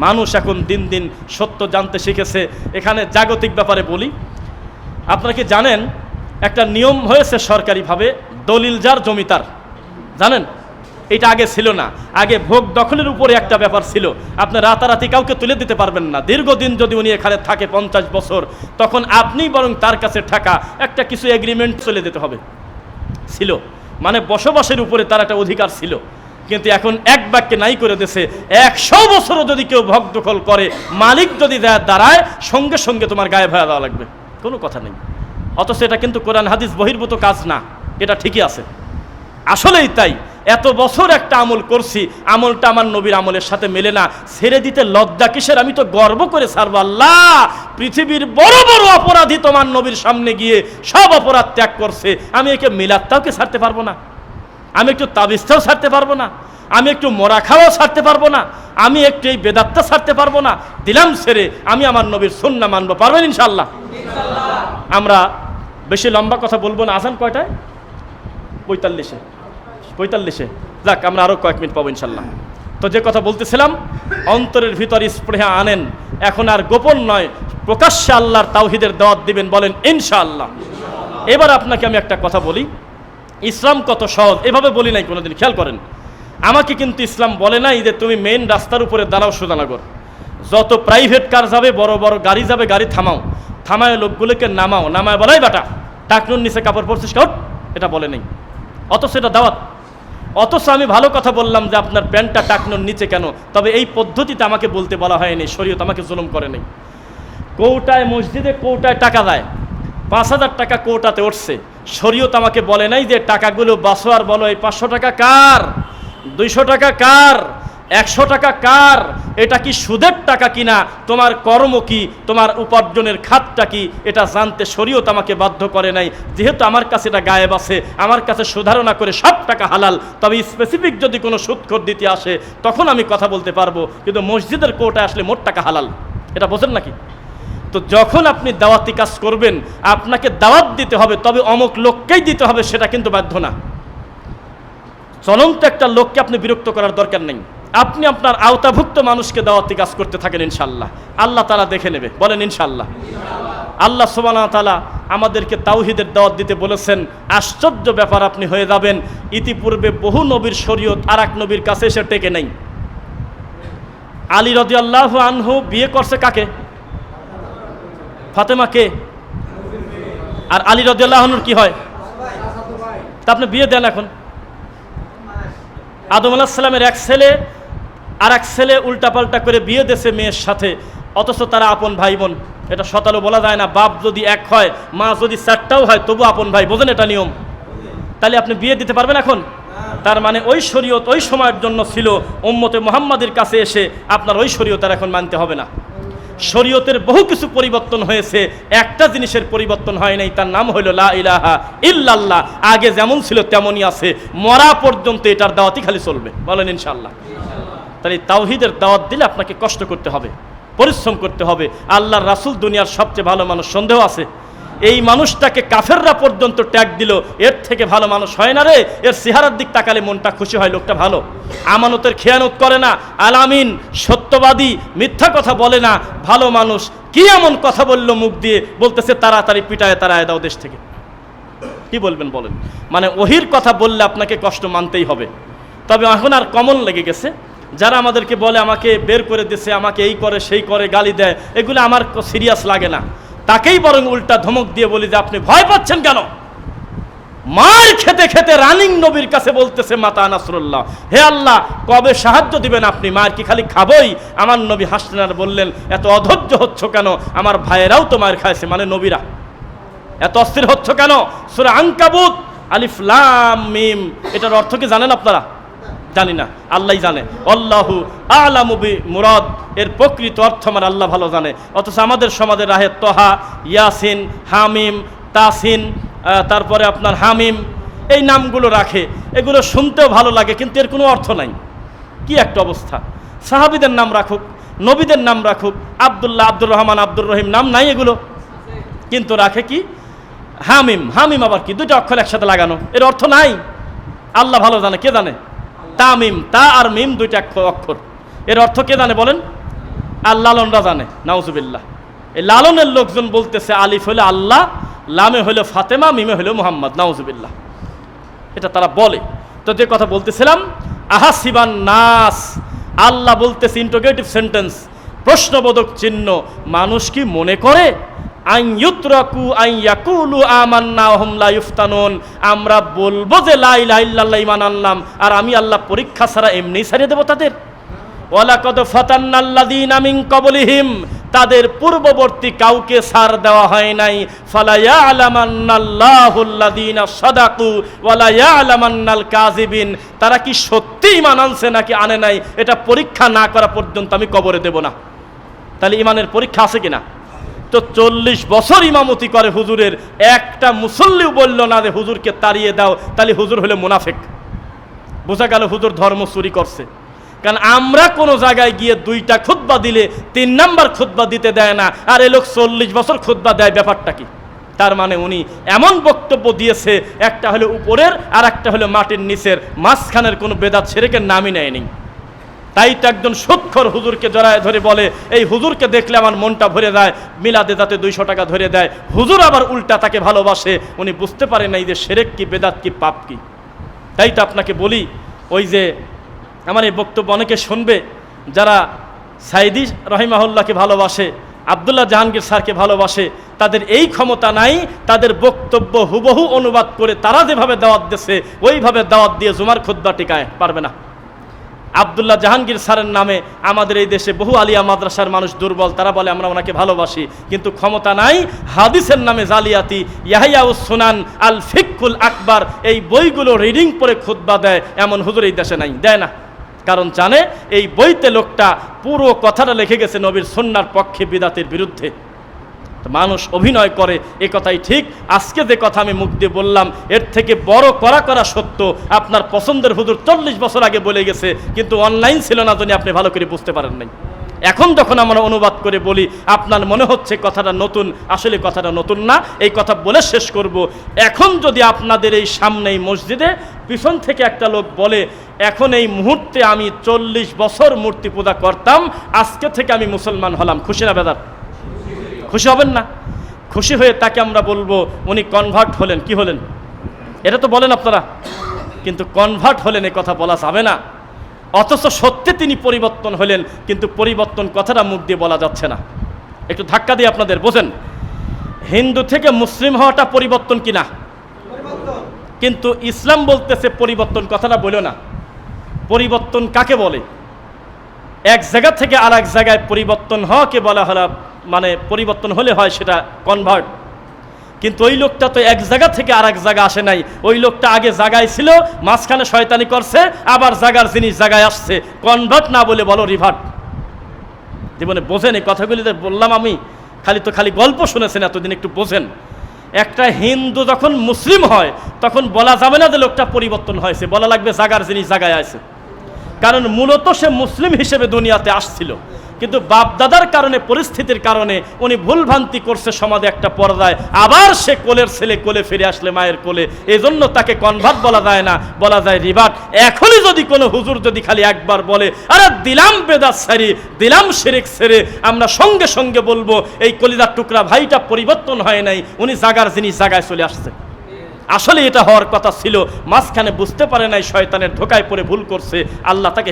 মানুষ এখন দিন দিন সত্য জানতে শিখেছে। এখানে জাগতিক ব্যাপারে বলি, আপনারা কি জানেন, একটা নিয়ম হয়েছে সরকারিভাবে, দলিল যার জমিতার জানেন? এটা আগে ছিল না। আগে ভোগ দখলের উপরে একটা ব্যাপার ছিল। আপনি রাতারাতি কাউকে তুলে দিতে পারবেন না। দীর্ঘদিন যদি উনি এখানে থাকে, পঞ্চাশ বছর, তখন আপনি বরং তার কাছে থাকা, একটা কিছু এগ্রিমেন্ট চলে দিতে হবে। ছিল। মানে বসবাসের উপরে তার একটা অধিকার ছিল। কিন্তু এখন এক বাক্যে নাই করে দেছে একশো বছরও যদি কেউ ভোগ দখল করে, মালিক যদি দাঁড়ায়, সঙ্গে সঙ্গে তোমার গায়ে ভয়া দেওয়া লাগবে। কোনো কথা নেই। অথচ এটা কিন্তু কোরআন হাদিস বহির্ভূত কাজ না, এটা ঠিকই আছে। আসলেই তাই, এত বছর একটা আমল করছি, আমলটা আমার নবীর আমলের সাথে মেলে না, ছেড়ে দিতে লজ্জা কিসের? আমি তো গর্ব করে ছাড়বো, আল্লাহ! পৃথিবীর বড় বড় অপরাধী তোমার নবীর সামনে গিয়ে সব অপরাধ ত্যাগ করছে, আমি একে মিলাত্তাও কি ছাড়তে পারব না? আমি একটু তাবিস্তাও ছাড়তে পারব না, আমি একটু মরা খাওয়াও ছাড়তে পারব না, আমি একটু এই বেদাত্তা ছাড়তে পারব না, দিলাম ছেড়ে আমি আমার নবীর সুন্না মানবো, পারবেন ইনশাল্লাহ আমরা বেশি লম্বা কথা বলব না আসান কয়টায়? পঁয়তাল্লিশে পঁয়তাল্লিশে। যাক, আমরা আরও কয়েক মিনিট পাবো ইনশাল্লাহ তো যে কথা বলতেছিলাম, অন্তরের ভিতর স্পৃহা আনেন, এখন আর গোপন নয়, প্রকাশ্যে আল্লাহর তাওহিদের দাওয়াত দিবেন বলেন ইনশাআল্লাহ। এবার আপনাকে আমি একটা কথা বলি ইসলাম কত সহজ? এভাবে বলি নাই কোনোদিন, খেয়াল করেন। আমাকে কিন্তু ইসলাম বলে নাই যে তুমি মেইন রাস্তার উপরে দাঁড়াও সুদানাগর যত প্রাইভেট কার যাবে, বড় বড় গাড়ি যাবে, গাড়ি থামাও। থামায় লোকগুলোকে নামাও, নামায় বলাই বাটা, টাকনুর নিচে কাপড় পরছিস কাউট এটা বলে নেই। অথচ এটা দাওয়াত। অথচ আমি ভালো কথা বললাম যে আপনার প্যান্টটা টাকনোর নিচে কেন? তবে এই পদ্ধতিতে আমাকে বলতে বলা হয়নি, শরীয়ত আমাকে জুলুম করে নেই। কৌটায় মসজিদে, কৌটায় টাকা দেয়। পাঁচ হাজার টাকা কৌটাতে উঠছে। শরীয়ত আমাকে বলে নাই যে টাকাগুলো বাসো আর বলো, এই পাঁচশো টাকা কার? দুইশো টাকা কার? একশো টাকা কার? এটা কি সুদের টাকা কিনা? তোমার কর্ম কি? তোমার উপার্জনের খাতটা কি? এটা জানতে শরীয়ত আমাকে বাধ্য করে নাই। যেহেতু আমার কাছে এটা গায়েব আছে, আমার কাছে সুধারণা করে সব টাকা হালাল, তবে স্পেসিফিক যদি কোনো সুদখোর দিতে আসে, তখন আমি কথা বলতে পারব। কিন্তু মসজিদের কোর্টে আসলে মোট টাকা হালাল। এটা বোঝেন নাকি? তো যখন আপনি দাওয়াতি কাজ করবেন, আপনাকে দাওয়াত দিতে হবে, তবে অমুক লোককেই দিতে হবে, সেটা কিন্তু বাধ্য না। চলন্ত একটা লোককে আপনি বিরক্ত করার দরকার নেই। আপনি আপনার আওতাভুক্ত মানুষকে দাওয়াতি কাজ করতে থাকেন ইনশাল্লাহ আল্লাহ তালা দেখে নেবে, বলেন ইনশাল্লাহ আল্লাহ সুবানা তালা আমাদেরকে তাওহিদের দাওয়াত দিতে বলেছেন, আশ্চর্য ব্যাপার আপনি হয়ে যাবেন, ইতিপূর্বে বহু নবীর শরীয়ত আর এক নবীর কাছে এসে টেকে নেই। আলী রদি আল্লাহ আনহু বিয়ে করছে কাকে? ফাতেমা কে আর আলী রদিয়াল্লাহনুর কি হয়? তা আপনি বিয়ে দেন এখন। আদম আলাহিসাল্লামের এক ছেলে আর এক ছেলে উল্টাপাল্টা করে বিয়ে দেশে মেয়ের সাথে, অথচ তারা আপন ভাই বোন এটা শতালো বলা যায় না, বাপ যদি এক হয়, মা যদি চারটাও হয়, তবু আপন ভাই। বোঝেন এটা নিয়ম? তাহলে আপনি বিয়ে দিতে পারবেন এখন? তার মানে ওই শরীয়ত ওই সময়ের জন্য ছিল ওম্মতে মোহাম্মদের কাছে এসে আপনার ওই শরীয়ত আর এখন মানতে হবে না। শরীয়তের বহু কিছু পরিবর্তন হয়েছে, একটা জিনিসের পরিবর্তন হয় নাই, তার নাম হইল লা ইলাহা ইল্লাল্লাহ। আগে যেমন ছিল তেমনই আছে, মরা পর্যন্ত এটার দাওয়াতই খালি চলবে। বলেন ইনশাল্লাহ তাহলে তাওহিদের দাওয়াত দিলে আপনাকে কষ্ট করতে হবে, পরিশ্রম করতে হবে। আল্লাহর রাসুল দুনিয়ার সবচেয়ে ভালো মানুষ, সন্দেহ আছে। এই মানুষটাকে কাফেররা পর্যন্ত ট্যাগ দিল, এর থেকে ভালো মানুষ হয় না রে, এর চেহারার দিক তাকালে মনটা খুশি হয়, লোকটা ভালো। আমানতের খেয়ানত করে না, আলামিন সত্যবাদী, মিথ্যা কথা বলে না, ভালো মানুষ, কি এমন কথা বলল মুখ দিয়ে, বলতেছে তাড়াতাড়ি পিটায়, তাড়ায় দাও দেশ থেকে। কি বলবেন বলেন? মানে ওহির কথা বললে আপনাকে কষ্ট মানতেই হবে। তবে এখন আর কমন লেগে গেছে। যারা আমাদেরকে বলে, আমাকে বের করে দিছে, আমাকে এই করে, সেই করে, গালি দেয়, এগুলো আমার সিরিয়াস লাগে না। তাকেই বরং উল্টা ধমক দিয়ে বলি যে আপনি ভয় পাচ্ছেন কেন? মার খেতে খেতে রানিং নবীর কাছে বলতেছে, মাতা নাসরুল্লাহ, হে আল্লাহ, কবে সাহায্য দিবেন আপনি? মার কি খালি খাবই? আমার নবী হাসলেন আর বললেন, এত অধৈর্য হচ্ছ কেন? আমার ভাইয়েরাও তো মার খাইছে মানে নবীরা। এত অস্থির হচ্ছ কেন? সুরা আঙ্কাবুত আলিফ লাম মিম, এটার অর্থ কি জানেন আপনারা? জানি না আল্লাহই জানে। আল্লাহু আলামুবি মুরাদ, এর প্রকৃত অর্থ আমার আল্লাহ ভালো জানে। অথচ আমাদের সমাজের রাহে তহা, ইয়াসিন, হামিম, তাসিন তারপরে আপনার হামিম, এই নামগুলো রাখে। এগুলো শুনতেও ভালো লাগে, কিন্তু এর কোনো অর্থ নাই। কি একটা অবস্থা। সাহাবিদের নাম রাখুক, নবীদের নাম রাখুক, আবদুল্লাহ আব্দুর রহমান আব্দুর রহিম নাম নাই এগুলো। কিন্তু রাখে কি? হামিম হামিম আবার কি? দুটো অক্ষর একসাথে লাগানো। এর অর্থ নাই। আল্লাহ ভালো জানে, কে জানে? তামিম তা আর মিম দুইটা অক্ষর। এর অর্থ কে জানে বলেন? আর লালনরা জানে, নাউজুবিল্লাহ। এই লালনের লোকজন বলতেছে, আলিফ হলে আল্লাহ, লামে হলো ফাতেমা, মিমে হলো মোহাম্মদ, নাউজুবিল্লাহ। এটা তারা বলে। তো যে কথা বলতেছিলাম আহা আহাসিবান নাস, আল্লাহ বলতেছে ইন্টোগেটিভ সেন্টেন্স প্রশ্নবোধক চিহ্ন, মানুষ কি মনে করে? আইন ইউত্রাকু আইন ইয়াকুলু আমান্না ওহুম লা ইফতানুন। আমরা বলব যে লা ইলাহা ইল্লাল্লাহ ঈমান আনলাম, আর আমি আল্লাহ পরীক্ষা ছাড়া এমনি ছাড়িয়ে দেবো তাদের। মিন তাদের পূর্ববর্তী কাউকে সার দেওয়া হয় নাই। ফালা ইয়ালামান্নাল্লাহুল্লাযীনা সাদাকু, ওয়ালা ইয়ালামান্নাল কাযিবিন। তারা কি সত্যি ঈমান আনছে নাকি আনে নাই, এটা পরীক্ষা না করা পর্যন্ত আমি কবরে দেব না। তাহলে ইমানের পরীক্ষা আছে কিনা? তো চল্লিশ বছর ইমামতি করে হুজুরের। একটা মুসল্লিও বলল না যে হুজুরকে তাড়িয়ে দাও, তাহলে হুজুর হলে মুনাফেক। বোঝা গেল হুজুর ধর্ম চুরি করছে। কারণ আমরা কোনো জায়গায় গিয়ে দুইটা খুতবা দিলে, তিন নাম্বার খুতবা দিতে দেয় না। আর এ লোক চল্লিশ বছর খুতবা দেয়, ব্যাপারটা কি? তার মানে উনি এমন বক্তব্য দিয়েছে, একটা হলো উপরের আর একটা হলো মাটির নিচের। মাঝখানের কোনো বেদাত ছেড়েকে নামই নেয়নি। তাই তো একজন সুৎখর হুজুরকে জড়ায় ধরে বলে, এই হুজুরকে দেখলে আমার মনটা ভরে যায়, মিলাদে যাতে দুইশো টাকা ধরে দেয়। হুজুর আবার উল্টা তাকে ভালোবাসে, উনি বুঝতে পারে নাই যে সেরেক কি, বেদাত কি, পাপ কি। তাই তো আপনাকে বলি, ওই যে আমার এই বক্তব্য অনেকে শুনবে, যারা সাইদি রহিমাহুল্লাহকে ভালোবাসে, আবদুল্লাহ জাহাঙ্গীর স্যারকে ভালোবাসে, তাদের এই ক্ষমতা নাই, তাদের বক্তব্য হুবহু অনুবাদ করে তারা যেভাবে দাওয়াত দিয়েছে, ওইভাবে দাওয়াত দিয়ে জুমার খুদ্া টিকায় পারবে না। আবদুল্লাহ জাহাঙ্গীর স্যারের নামে আমাদের এই দেশে বহু আলিয়া মাদ্রাসার মানুষ দুর্বল, তারা বলে, আমরা ওনাকে ভালোবাসি, কিন্তু ক্ষমতা নাই। হাদিসের নামে জালিয়াতি ইয়াহিয়াউস সুনান, আল ফিকুল আকবার, এই বইগুলো রিডিং করে খুতবা দেয়, এমন হুজুর এই দেশে নাই, দেয় না। কারণ জানে, এই বইতে লোকটা পুরো কথাটা লিখে গেছে নবীর সন্ন্যার পক্ষে বিদাতের বিরুদ্ধে। মানুষ অভিনয় করে, এ কথাই ঠিক। আজকে যে কথা আমি মুখ দিয়ে বললাম, এর থেকে বড় করা করা সত্য আপনার পছন্দের হুজুর চল্লিশ বছর আগে বলে গেছে, কিন্তু অনলাইন ছিল না জন্য আপনি ভালো করে বুঝতে পারেন নাই। এখন যখন আমরা অনুবাদ করে বলি, আপনার মনে হচ্ছে কথাটা নতুন, আসলে কথাটা নতুন না, এই কথা বলে শেষ করব। এখন যদি আপনাদের এই সামনে এই মসজিদে পিছন থেকে একটা লোক বলে, এখন এই মুহূর্তে আমি চল্লিশ বছর মূর্তি পূজা করতাম, আজকে থেকে আমি মুসলমান হলাম। খুশি না বেদার? খুশি হবেন না? খুশি হয়ে তাকে আমরা বলব উনি কনভার্ট হলেন। কি হলেন? এটা তো বলেন আপনারা। কিন্তু কনভার্ট হলেন এ কথা বলা যাবে না। অথচ সত্যি তিনি পরিবর্তন হলেন কিন্তু পরিবর্তন কথাটা মুখ দিয়ে বলা যাচ্ছে না। একটু ধাক্কা দিয়ে আপনাদের বোঝেন? হিন্দু থেকে মুসলিম হওয়াটা পরিবর্তন কিনা? কিন্তু ইসলাম বলতেছে পরিবর্তন কথাটা বলো না। পরিবর্তন কাকে বলে? এক জায়গা থেকে আর এক জায়গায় পরিবর্তন হওয়াকে বলা হলো মানে পরিবর্তন হলে হয় সেটা কনভার্ট কিন্তু ওই লোকটা তো এক জায়গা থেকে আর এক জায়গা আসে নাই। ওই লোকটা আগে জায়গায় ছিল, মাঝখানে শয়তানি করছে, আবার জায়গার জিনিস জায়গায় আসছে। কনভার্ট না বলে বলো রিভার্ট জীবনে বোঝেন এই কথাগুলি বললাম আমি, খালি তো খালি গল্প শুনেছেন এতদিন, একটু বোঝেন। একটা হিন্দু যখন মুসলিম হয়, তখন বলা যাবে না যে লোকটা পরিবর্তন হয়েছে, বলা লাগবে জাগার জিনিস জায়গায় আছে। কারণ মূলত সে মুসলিম হিসেবে দুনিয়াতে আসছিল। কিন্তু বাপদাদার কারণে, পরিস্থিতির কারণে উনি ভুলভ্রান্তি করছে সমাজে একটা পর্দায়। আবার সে কোলের ছেলে কোলে ফিরে আসলে মায়ের কোলে। এই জন্য তাকে কনভার্ট বলা যায় না, বলা যায় রিভার্ট। এখনই যদি কোনো হুজুর যদি খালি একবার বলে, আরে দিলাম বেদাত সারি, দিলাম শেরেক সেরে, আমরা সঙ্গে সঙ্গে বলব, এই কলিদার টুকরা ভাইটা পরিবর্তন হয় নাই, উনি জাগার জিনিস জাগায় চলে আসছে। আসলে এটা হওয়ার কথা ছিল, মাঝখানে বুঝতে পারে নাই শয়তানের ধোকায় পড়ে ভুল করছে, আল্লাহ তাকে